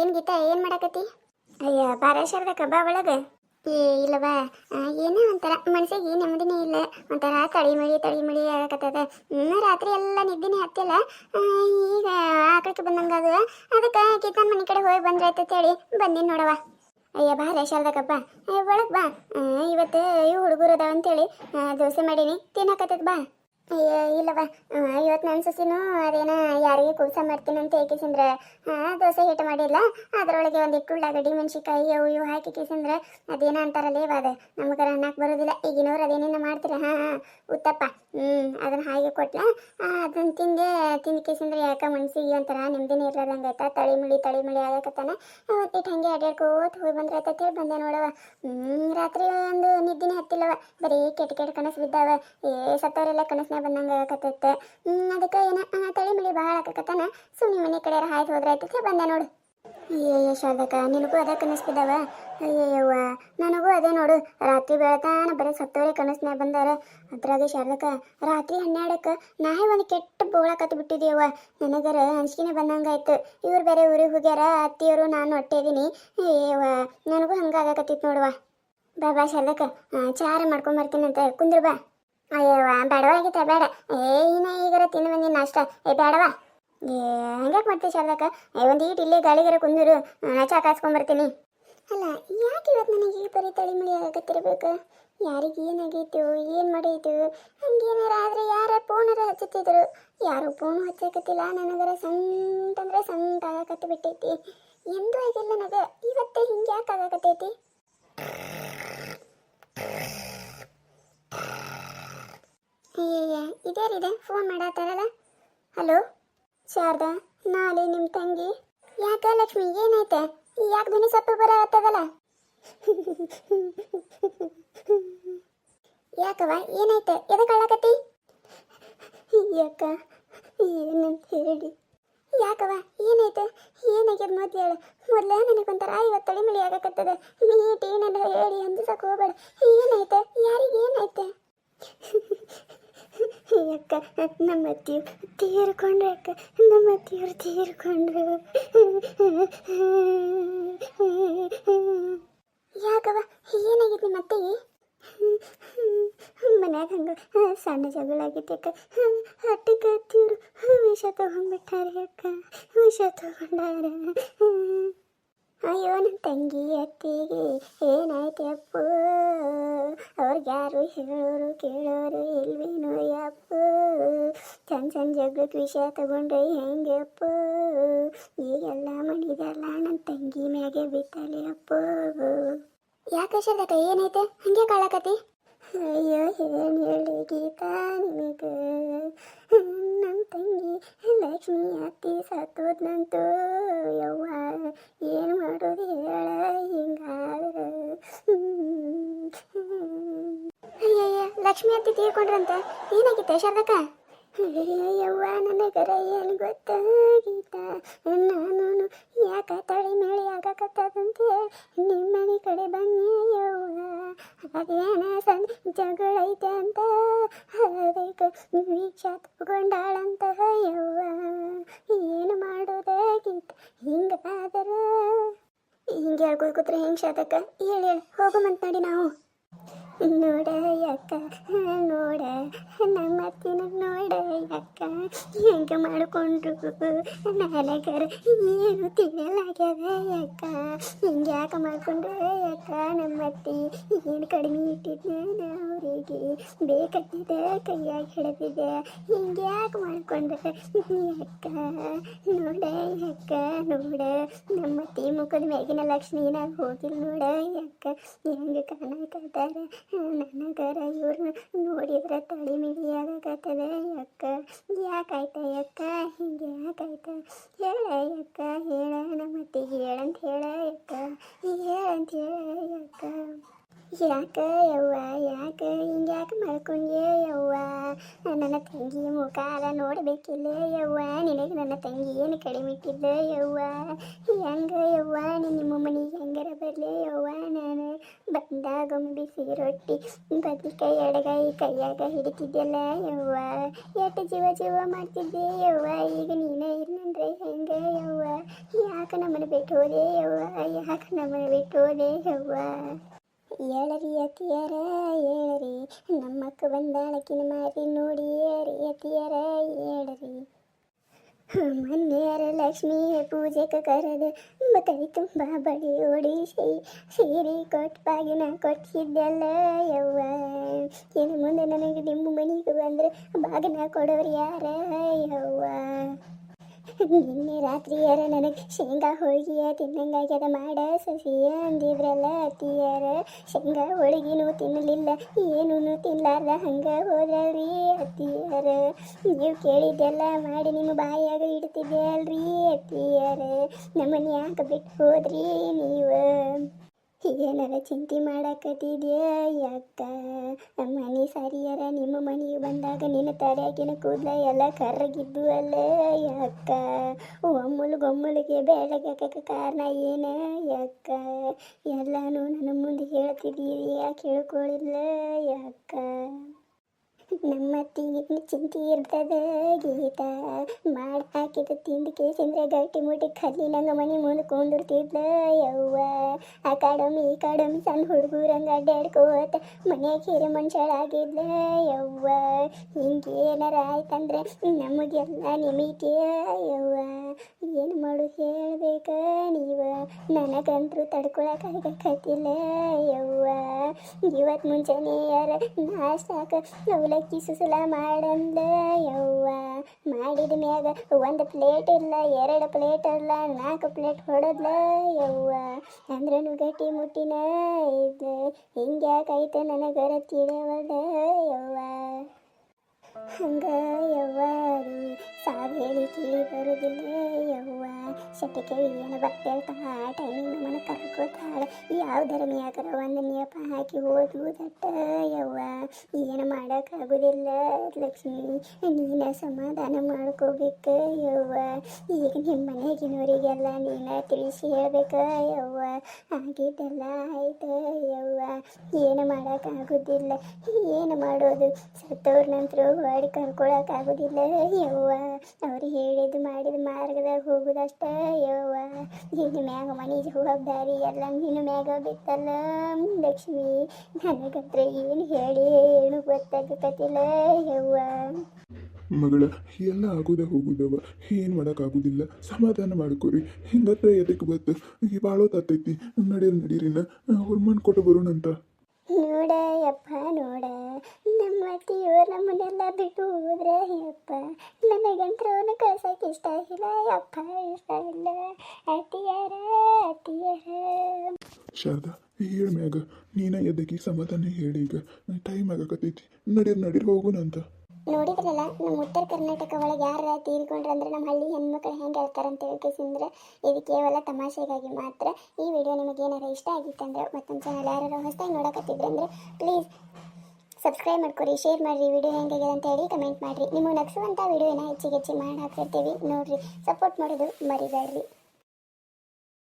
ಏನ್ ಗೀತಾ ಏನ್ ಮಾಡಾಕತಿ ಅಯ್ಯ ಬಾರ ಶಾರದಕ್ಕ ಬಾ ಒಳಗ. ಏ ಇಲ್ಲವಾ ಏನೇ ಒಂಥರ ಮನಸ್ಸಿಗೆ ನೆಮ್ಮದಿನೇ ಇಲ್ಲ. ಒಂಥರ ತಳಿ ಮಳಿ ಆಗಕತ್ತದ. ಇನ್ನ ರಾತ್ರಿ ಎಲ್ಲ ನಿದ್ದೆನೇ ಹತ್ತಿಲ್ಲ. ಈಗ ಆಕಳಕ್ಕೆ ಬಂದಂಗ ಅದಕ್ಕ ಅದಕ್ಕೆ ಮನಿ ಕಡೆ ಹೋಗಿ ಬಂದ್ರೆ ಹೇಳಿ ಬಂದಿನಿ ನೋಡವ ಅಯ್ಯ ಬಾರ ಶಾರದಕ್ಕಪ್ಪ ಒಳಗೆ ಬಾ. ಇವತ್ತು ಇವು ಹುಡುಗರು ಅದಾವ ಅಂತೇಳಿ ದೋಸೆ ಮಾಡೀನಿ. ತಿನ್ನಕತ್ತದ ಬಾ. ಇಲ್ಲವ ಇವತ್ತು ನನ್ನ ಸೊಸಿನೂ ಅದೇನ ಯಾರಿಗೆ ಕೆಲಸ ಮಾಡ್ತೀನಿ ಅಂತ ಏಕೆಸಂದ್ರೆ ದೋಸೆ ಹಿಟ್ಟು ಮಾಡಿಲ್ಲ. ಅದರೊಳಗೆ ಒಂದಿಟ್ಟು ಉಳ್ಳಾಗಡ್ಡಿ ಮೆಣಸಿಕಾಯಿ ಅವು ಇವು ಹಾಕಿ ಕೇಸಂದ್ರೆ ಅದೇನ ಅಂತಾರಲ್ಲ ಬಾದ ಅದು. ನಮಗೆ ಅನ್ನಕ್ಕೆ ಬರೋದಿಲ್ಲ. ಈಗಿನವ್ರು ಅದೇನೇನ ಮಾಡ್ತೀರ? ಹಾಂ ಹಾಂ. ಉತ್ತಪ್ಪ. ಹ್ಞೂ ಅದನ್ನ ಹಾಗೆ ಕೊಟ್ಲ. ಅದನ್ನ ತಿಂದೆ ತಿಂದು ಕೇಸಂದ್ರೆ ಯಾಕೆ ಮನ್ಸಿಗೆ ಒಂಥರ ನೆಮ್ಮದಿನೇ ಇರ್ಲಾರ್ದಂಗೆ ಆಯ್ತಾ? ತಳಿಮುಳಿ ತಳಿಮುಳಿ ಆಗಕತ್ತಾನ ಅವತ್ತಿಟ್ಟು ಹಂಗೆ ಅಡ್ಯಾಡ್ಕೋತ ಹೋಗಿ ಬಂದ್ರೆ ಆಯ್ತಾ ಹೇಳಿ ಬಂದೆ ನೋಡವ ಹ್ಮ್, ರಾತ್ರಿ ಒಂದು ನಿದ್ದೆನೇ ಹತ್ತಿಲ್ಲವ ಬರೀ ಕೆಟ್ಟ ಕೆಟ್ಟ ಕನಸು ಬಿದ್ದಾವ. ಏ ಸತ್ತವರೆಲ್ಲ ಕನಸನ್ಯಾಗ ಬಂದಂಗೆ ಆಗಕತ್ತೈತೆ. ಅದಕ್ಕೆ ಏನ? ತಳಿ ಮಳಿ ಭಾಳ ಕತ್ತನ ಸುಮ್ಮನೆ ಮನೆ ಕಡೆ ಹಾಯ್ದು ಹೋದ್ರೆ ಆಯ್ತು ಬಂದೆ ನೋಡು. ಅಯ್ಯಯ್ಯ ಶಾರದಕ್ಕ, ನಿನಗೂ ಅದೇ ಕನಸು ಬಿದ್ದಾವ ಅಯ್ಯಯ್ಯವ್ವ, ನನಗೂ ಅದೇ ನೋಡು. ರಾತ್ರಿ ಬೆಳತಾನ ಬರೀ ಸತ್ತವರೇ ಕನಸ್ನಾಗ ಬಂದಾರ. ಅದ್ರಾಗ ಶಾರದಕ್ಕ, ರಾತ್ರಿ ಹನ್ನೆರಡಕ್ಕೆ ನಾಯಿ ಒಂದು ಕೆಟ್ಟ ಬೋಳಕತ್ತು ಬಿಟ್ಟಿದೆಯವ್ವ ನನಗರ ಅಂಜಿಕೆನೆ ಬಂದಂಗಾಯ್ತು. ಇವ್ರು ಬೇರೆ ಊರಿಗೆ ಹೋಗ್ಯಾರ, ಅತ್ತಿಯವರು ನಾನು ಹೊಟ್ಟೆ ಇದೀನಿ. ಅಯ್ಯವ್ವ ನನಗೂ ಹಂಗಾಗಕತ್ತಿತ್ತು ನೋಡುವ. ಬಾ ಬಾ ಶಾರದಕ್ಕ ಚಾರ ಮಾಡ್ಕೊಂಬರ್ತೀನಂತ ಕುಂದ್ರ ಬಾ. ಅಯ್ಯವ್ವ ಬೇಡವಾಗಿತ್ತ ಬೇಡ. ಏ, ಇನ್ನ ಈಗರ ತಿಂದು ಬಂದಿನ ನಾಷ್ಟ ಏ, ಬೇಡವಾ? ಹಂಗ್ಯಾಕೆ ಮಾಡ್ತೀವಿ ಶಾರದಕ್ಕ? ಏ, ಒಂದು ಈಟ್ ಇಲ್ಲೇ ಗಾಳಿಗಾರ ಕುಂದಿರು ಚಾ ಕಾಸ್ಕೊಂಬರ್ತೀನಿ ಅಲ್ಲ, ಯಾಕೆ ಇವತ್ತು ನನಗೆ ಈ ಪರಿ ತಳಿ ಮಳಿ ಆಗತ್ತಿರ್ಬೇಕು? ಯಾರಿಗೆ ಏನಾಗೈತು ಏನು ಮಾಡೈತು? ಹಂಗೇನಾರ ಆದರೆ ಯಾರ ಫೋನರ ಹಚ್ಚುತ್ತಿದ್ರು? ಯಾರು ಫೋನ್ ಹಚ್ಚಕತ್ತಿಲ್ಲ? ನನಗರ ಸಂಟಂದ್ರೆ ಸಂಟ ಆಗಕತ್ತಿ ಬಿಟ್ಟೈತಿ ಎಂದೂ ಆಗಿಲ್ಲ ನನಗೆ. ಇವತ್ತೇ ಹಿಂಗೆ ಯಾಕೆ ಆಗಕತ್ತೈತಿ? ಅಯ್ಯಯ್ಯ ಫೋನ್ ಮಾಡತ್ತಾರಲ್ಲ ಹಲೋ ಶಾರದಾ, ನಾಳೆ ನಿಮ್ಮ ತಂಗಿ. ಯಾಕ ಲಕ್ಷ್ಮಿ ಏನೈತೆ ಯಾಕೆ ಧ್ವನಿ ಸೊಪ್ಪು ಬರತ್ತದಲ್ಲ ಯಾಕವ ಏನೈತೆ ಎದಕ್ಕೆ ಕಳ್ಳಕತ್ತಿ ಯಾಕ? ಏನಂತ ಹೇಳಿ. ಯಾಕವ ಏನೈತೆ ಏನಾಗ್ಯದ ಮೊದ್ಲು ಹೇಳು? ಮೊದ್ಲೇ ನನಗೊಂಥರ ಇವತ್ತು ತಳಿಮಳಿ ಆಗಕತ್ತದ. ನೀಟ್ ಹೇಳಿ ಹೇಳಿ ಅಂದಿಸಕ್ಕೆ ಹೋಗ್ಬೇಡ. ಏನೈತೆ ಯಾರಿಗೆ ಏನೈತೆ ಅಕ್ಕ ನಮ್ಮ ಅತ್ತಿಯು ತೀರ್ಕೊಂಡ್ರೆ ಅಕ್ಕ, ನಮ್ಮ ಅತ್ತಿಯವರು ತೀರ್ಕೊಂಡ್ರು. ಯಾಕವ ಏನಾಗಿತ್ತು ನಿಮ್ಮ ಅತ್ತೆಗೆ? ಮನ್ಯಾಗ ಹಂಗ ಸಣ್ಣ ಜಗಳ ಆಗಿತ್ತು ಅಕ್ಕ. ಅಟ್ಟಿಗೆ ಅತ್ತಿಯವರು, ವಿಷ ತಗೊಂಡ್ಬಿಟ್ಟಾರೆ ಅಕ್ಕ. ವಿಷ ತಗೊಂಡಾರ. ಅಯ್ಯೋ ನನ್ನ ತಂಗಿ ಅತ್ತಿಗೆ, ಏನಾಯ್ತು ಅಪ್ಪು? ಅವ್ರಿಗೆ ಯಾರು ಹೇಳೋರು ಕೇಳೋರು ಇಲ್ವೇನೋ ಅಪ್ಪು? ಚಂದ ಚಂದ ಜಗ್ಳಕ್ಕೆ ವಿಷಯ ತಗೊಂಡ್ರೆ ಹೆಂಗೆ ಅಪ್ಪು? ಈಗೆಲ್ಲ ಮಣಿದಲ್ಲ ನನ್ನ ತಂಗಿ ಮ್ಯಾಗೆ ಬಿತ್ತಲೆ ಅಪ್ಪು. ಯಾಕೆ ಶರ್ದಕ್ಕ ಏನೈತೆ ಹಂಗೆ ಕಾಳಕತಿ ಅಯ್ಯೋ, ಏನು ಹೇಳಿ ಗೀತಾ ನಿನಗೆ? ನಮ್ಮ ತಂಗಿ ಲಕ್ಷ್ಮಿ ಅತ್ತಿ ಸತ್ತೋದ್ನಂತೂ ಯವ್ವ. ಏನು ಮಾಡೋದು ಹೇಳ ಹಿಂಗಾದ್ರೆ ಅಯ್ಯಯ್ಯ, ಲಕ್ಷ್ಮಿ ಅತ್ತಿ ತೀರ್ಕೊಂಡ್ರಂತ ಏನಾಗಿತ್ತೆ ಶಾರದಕ್ಕ? ಯವ್ವ ನನಗರ ಏನು ಗೊತ್ತಾಗೀತ ನಾನು ಯಾಕ ತಳಿ ಮೇಳಿ ಆಗಕತ್ತದಂತ. ನಿಮ್ಮನೆ ಕಡೆ ಬನ್ನಿ ಯವ್ವ ಅದೇನ ಸಣ್ಣ ಜಗಳೈತೆ ಅಂತ. ಅದಕ್ಕೆ ವೀಕ್ಷ ತಗೊಂಡಾಳಂತ ಯವ್ವ ಏನು ಮಾಡೋದಾಗೀತ ಹಿಂಗಾದರ. ಹಿಂಗೆ ಹೇಳ್ಕೊಳ್ ಕೂತ್ರೆ ಹೆಂಗೆ ಶಾತಕ್ಕ ಹೇಳಿ ಹೇಳಿ. ಹೋಗಮಂತ ನೋಡಿ ನಾವು. ನೋಡ ಅಕ್ಕ ನೋಡ. ನಮ್ಮ ಅತ್ತಿನ ನೋಡ ಯಕ್ಕ ಹೆಂಗೆ ಮಾಡಿಕೊಂಡ್ರು? ನನಗರ ಏನು ತಿನ್ನಲಾಗ್ಯದ ಅಕ್ಕ ಹಿಂಗೆ ಯಾಕೆ ಮಾಡ್ಕೊಂಡ್ರೆ ಅಕ್ಕ ನಮ್ಮ ಅತ್ತಿ ಏನು ಕಡಿಮೆ ಇಟ್ಟಿದ್ದೆ ಅವರಿಗೆ? ಬೇಕತ್ತಿದೆ ಕೈಯಾಗಿ ಹಿಡಿದಿದೆ ಹಿಂಗೆ ಯಾಕೆ ಮಾಡಿಕೊಂಡ್ರೆ ಅಕ್ಕ ನೋಡ ಅಕ್ಕ ನೋಡ. ನಮ್ಮ ಅತ್ತಿ ಮುಖದ ಮ್ಯಾಗಿನ ಲಕ್ಷ್ಮೀನಾಗ ಹೋಗಿಲ್ಲ ನೋಡ ಅಕ್ಕ ಹೆಂಗೆ ಕಾಣಕತ್ತಾರ? ನನಗರ ಇವ್ರನ್ನ ನೋಡಿದ್ರೆ ತಳಿ ಮಿಡಿಯಾಗತ್ತದೆ ಅಕ್ಕ. ಯಾಕಾಯ್ತ ಅಕ್ಕ? ಹಿಂಗೆ ಯಾಕಾಯ್ತ? ಹೇಳ ಅಕ್ಕ, ಹೇಳ ನಮ್ಮ ಅತ್ತಿಗೆ ಹೇಳಂತ ಹೇಳ ಅಕ್ಕ. ಹೇಳಂತ ಹೇಳ ಅಕ್ಕ. ಯಾಕ ಯವ್ವ, ಯಾಕ? ಹಿಂಗ್ಯಾಕೆ ಮಾಡ್ಕೊಂಡ್ಯ ಯವ್ವ? ನನ್ನ ತಂಗಿ ಮುಖಾರ ನೋಡ್ಬೇಕಿಲ್ಲ ಯವ್ವ. ನಿನಗೆ ನನ್ನ ತಂಗಿ ಏನು ಕಡಿಮೆ ಇಟ್ಟಿದ್ದ ಯವ್ವ? ಹೆಂಗ ಯವ್ವ? ನಿಮ್ಮ ಮನೆಗೆ ಹೆಂಗಾರ ಬರಲಿ? ಬಂದಾಗೊಮ್ಮೆ ಬಿಸಿ ರೊಟ್ಟಿ, ಬದ್ನಿಕಾಯಿ, ಎಡಗಾಯಿ, ಕೈಯಾಗ ಹಿಡಿತಿದ್ದೆಲ್ಲ ಯವ್ವ? ಎಷ್ಟು ಜೀವ ಜೀವ ಮಾಡ್ತಿದ್ದೆ ಯವ್ವ? ಈಗ ನೀನೇ ಇರ್ನಂದ್ರೆ ಹೆಂಗೆ ಯವ್ವ? ಯಾಕೆ ನಮ್ಮನ್ನು ಬಿಟ್ಟು ಹೋದೆ ಯವ್ವ? ಯಾಕೆ ನಮ್ಮನ್ನು ಬಿಟ್ಟು ಹೋದೆ ಯವ್ವ? ಏಳರಿ ಅತಿಯರ, ಏಳರಿ. ನಮ್ಮಕ್ಕ ಬಂದಾಳಕಿನ ಮಾರಿ ನೋಡಿ ಏರಿ ಅತಿಯರ, ಏಳರಿ. ಲಕ್ಷ್ಮಿ ಪೂಜೆಗೆ ಕರೆದು ಕೈ ತುಂಬ ಬಳಿ ಓಡಿಸಿ ಸೀರೆ ಕೊಟ್ಟು ಬಾಗಿನ ಕೊಟ್ಟಿದ್ದೆಲ್ಲ ಯವ್ವ. ಇನ್ನು ಮುಂದೆ ನನಗೆ ನಿಮ್ಮ ಮನೆಗೆ ಬಂದರೆ ಬಾಗಿನ ಕೊಡೋರು ಯಾರ ಯವ್ವ? ನಿನ್ನೆ ರಾತ್ರಿ ಯಾರ ನನಗೆ ಶೇಂಗಾ ಹೋಳಿಗೆ ತಿನ್ನಂಗಾಗ್ಯದ ಮಾಡ ಸಸಿಯ ಅಂದಿದ್ರಲ್ಲ ಅತ್ತಿಯಾರ ಶೇಂಗಾ ಹೋಳಿಗೆನೂ ತಿನ್ನಲಿಲ್ಲ ಏನೂ ತಿನ್ನಲಾರ್ದ ಹಂಗ ಹೋದ್ರಲ್ರಿ ಅತ್ತಿಯಾರ ನೀವು ಕೇಳಿದ್ದೆಲ್ಲ ಮಾಡಿ ನಿಮ್ಮ ಬಾಯಾಗ ಇಡ್ತಿದ್ದೆ ಅಲ್ರಿ ಅತ್ತಿಯಾರ ನಮ್ಮನ್ನು ಯಾಕೆ ಬಿಟ್ಟು ಹೋದ್ರಿ ನೀವು? ಏನಾರ ಚಿಂತೆ ಮಾಡಕತ್ತಿದ್ಯಾ? ಯಾಕ? ನಮ್ಮ ಮನೆ ಸರಿಯಾರ, ನಿಮ್ಮ ಮನೆಗೆ ಬಂದಾಗ ನಿನ್ನ ತಲೆಯಾಗಿನ ಕೂದಲ ಎಲ್ಲ ಕರ್ರಗಿದ್ದು ಅಲ್ಲೇ ಯಾಕ? ಒಮ್ಮಲು ಗೊಮ್ಮಲಿಗೆ ಬೇಡಗಕ್ಕ ಕಾರಣ ಏನ? ಅಕ್ಕ ಎಲ್ಲಾನು ನನ್ನ ಮುಂದೆ ಹೇಳ್ತಿದ್ದೀರಿ ಯಾಕೆ ಹೇಳ್ಕೊಳ್ಳಿಲ್ಲ ಯಾಕ? ನಮ್ಮ ತಿಂಗಿನ ಚಿಂತೆ ಇರ್ತದ ಗೀತ. ಮಾಡಿ ಹಾಕಿದ ತಿಂದು ಕೇಸಿಂದ್ರೆ ಗಟ್ಟಿ ಮುಟ್ಟಿ ಖಲ್ಲಿ ನಂಗ ಮನೆ ಮುಂದೆ ಕುಂದಿರ್ತಿದ್ಲ ಯವ್ವ. ಆ ಕಡಮಿ ಈ ಕಡಮಿ ಸಣ್ಣ ಹುಡುಗರಂಗ ಅಡ್ಡಾಡ್ಕೋತ ಮನ್ಯಾಗ ಹಿರಿ ಮನುಷ್ಯಳಾಗಿದ್ಲ ಯವ್ವ. ಹಿಂಗೇನಾರ ಆಯ್ತಂದ್ರೆ ನಮಗೆಲ್ಲ ನಿಮಿಗೆ ಯವ್ವ. ಏನು ಮಾಡು ಹೇಳ್ಬೇಕ ನೀವ? ನನಗಂತೂ ತಡ್ಕೊಳಕ್ಕಾಗಕತ್ತಿಲ್ಲ ಯವ್ವ. ಇವತ್ತು ಮುಂಜಾನೆ ಯಾರ ನಾಷ್ಟಾಕ ಅವಲಕ್ಕಿ ಸುಸಲ ಮಾಡಂದ ಯವ್ವ ಮಾಡಿದ ಮ್ಯಾಗ ಒಂದು ಪ್ಲೇಟ್ ಇಲ್ಲ, ಎರಡು ಪ್ಲೇಟ್ ಇಲ್ಲ ನಾಲ್ಕು ಪ್ಲೇಟ್ ಹೊಡದ್ಲ ಯವ್ವ ಅಂದ್ರನು ಗಟ್ಟಿ ಮುಟ್ಟಿನ ಇದು ಹಿಂಗ್ಯಾಕೈತೆ ನನಗರ ತಿಳಿಯವಲ್ಲ ಯವ್ವ ಹಂಗ ಯವ್ವ ಸಾವು ಹೇಳಿ ತಿಳಿ ಬರುದಿಲ್ಲ. ಸೆಟಕ್ಕೆ ಏನು ಬರ್ತೇಳ್ತಾ ಆ ಟೈಮಿಗೆ ನಮ್ಮನ್ನು ಕರ್ಕೋತಾಳೆ ಯಾವ ಧರ್ಮಿಯಾಗರ ಒಂದು ನೇಪ ಹಾಕಿ ಹೋದ್ಲು ದಟ್ಟ ಯವ್ವ, ಏನು ಮಾಡೋಕ್ಕಾಗೋದಿಲ್ಲ ಲಕ್ಷ್ಮಿ, ನೀನ ಸಮಾಧಾನ ಮಾಡ್ಕೋಬೇಕು ಯವ್ವ. ಈಗ ನಿಮ್ಮ ಮನೆಗಿನವರಿಗೆಲ್ಲ ನೀನ ತಿಳಿಸಿ ಹೇಳ್ಬೇಕು ಯವ್ವ. ಆಗಿದ್ದೆಲ್ಲ ಆಯ್ತು ಯವ್ವ. ಏನು ಮಾಡೋಕ್ಕಾಗೋದಿಲ್ಲ. ಏನು ಮಾಡೋದು? ಸತ್ತವ್ರ ನಂತರ ಹೊಡಿ ಕರ್ಕೊಳಕ್ಕಾಗೋದಿಲ್ಲ ಯವ್ವ. ಅವ್ರು ಹೇಳಿದ್ದು ಮಾಡಿದ ಮಾರ್ಗದಾಗ ಹೋಗುದಷ್ಟ ಯವ್ವ ನಿನ್ನ ಮ್ಯಾಗ ಮನೆ ಜವಾಬ್ದಾರಿ ಎಲ್ಲ ನಿನ್ನ ಮ್ಯಾಗ ಬಿತ್ತಲ್ಲ. ಲಕ್ಷ್ಮಿ, ನನಗತ್ರ ಏನು ಹೇಳಿ ಏನು ಗೊತ್ತಾಗಕತ್ತಿಲ್ಲ ಯವ್ವ ಮಗಳ, ಎಲ್ಲ ಆಗೋದ ಹೋಗುದವ. ಏನು ಮಾಡೋಕ್ಕಾಗೋದಿಲ್ಲ. ಸಮಾಧಾನ ಮಾಡ್ಕೊರಿ. ಹಿಂಗತ್ರ ಎದಕ್ಕೆ ಬತ್ತು? ಈ ಬಾಳೋ ತಾತೈತಿ. ನಡೀರಿ ನಡೀರಿನ ಹೊರ್ಮನ್ ಕೊಟ್ಟು ಬರೋಣಂತ. ನೋಡ ಯಪ್ಪ ನೋಡ. ನಮ್ಮ ಅತ್ತಿಯವ್ರು ನಮ್ಮನ್ನೆಲ್ಲ ಬಿಟ್ಟು ಹೋದ್ರೆ ಯಪ್ಪ ನನಗಂತ್ರ ಅವನು ಇಷ್ಟ ಇಲ್ಲ. ಯಪ್ಪ ಇಷ್ಟ ಇಲ್ಲ. ಅತ್ತಿಯಾರ ಅತ್ತಿಯಾರ ಶಾರದಾ ಹೇಳ ಮ್ಯಾಗ ನೀನ ಎದ್ದಕ್ಕೆ ಸಮಾಧಾನ ಹೇಳಿ ಈಗ. ಟೈಮ್ ಆಗಕತ್ತೈತಿ. ನಡೀರ್ ನಡೀರ್ ಹೋಗೋಣಂತ ನೋಡಿದ್ರಲ್ಲ ನಮ್ಮ ಉತ್ತರ ಕರ್ನಾಟಕ ಒಳಗೆ ಯಾರ ತೀರ್ಕೊಂಡ್ರೆ ಅಂದ್ರೆ ನಮ್ಮ ಹಳ್ಳಿ ಹೆಣ್ಮಕ್ಳು ಹೆಂಗೆ ಹೇಳ್ತಾರೆ ಅಂತ ಹೇಳ್ಕೇಸಿಂದ್ರೆ ಇದು ಕೇವಲ ತಮಾಷೆಗಾಗಿ ಮಾತ್ರ. ಈ ವಿಡಿಯೋ ನಿಮಗೆ ಏನಾರ ಇಷ್ಟ ಆಗಿತ್ತಂದ್ರೆ ಮತ್ತೊಂದು ಚಾನಲ್ ಯಾರು ಹೊಸದಾಗಿ ನೋಡಕತ್ತಿದ್ರೆ ಅಂದ್ರೆ ಪ್ಲೀಸ್ ಸಬ್ಸ್ಕ್ರೈಬ್ ಮಾಡ್ಕೊರಿ ಶೇರ್ ಮಾಡಿರಿ, ವಿಡಿಯೋ ಹೆಂಗಾಗಿದೆ ಅಂತ ಹೇಳಿ ಕಮೆಂಟ್ ಮಾಡಿರಿ. ನಿಮಗೆ ನಗಿಸುವಂಥ ವಿಡಿಯೋನ ಹೆಚ್ಚಿಗೆ ಹೆಚ್ಚಿಗೆ ಮಾಡಿ ಹಾಕ್ತಿರ್ತೀವಿ. ನೋಡ್ರಿ ಸಪೋರ್ಟ್ ಮಾಡೋದು ಮರಿಬೇಡ್ರಿ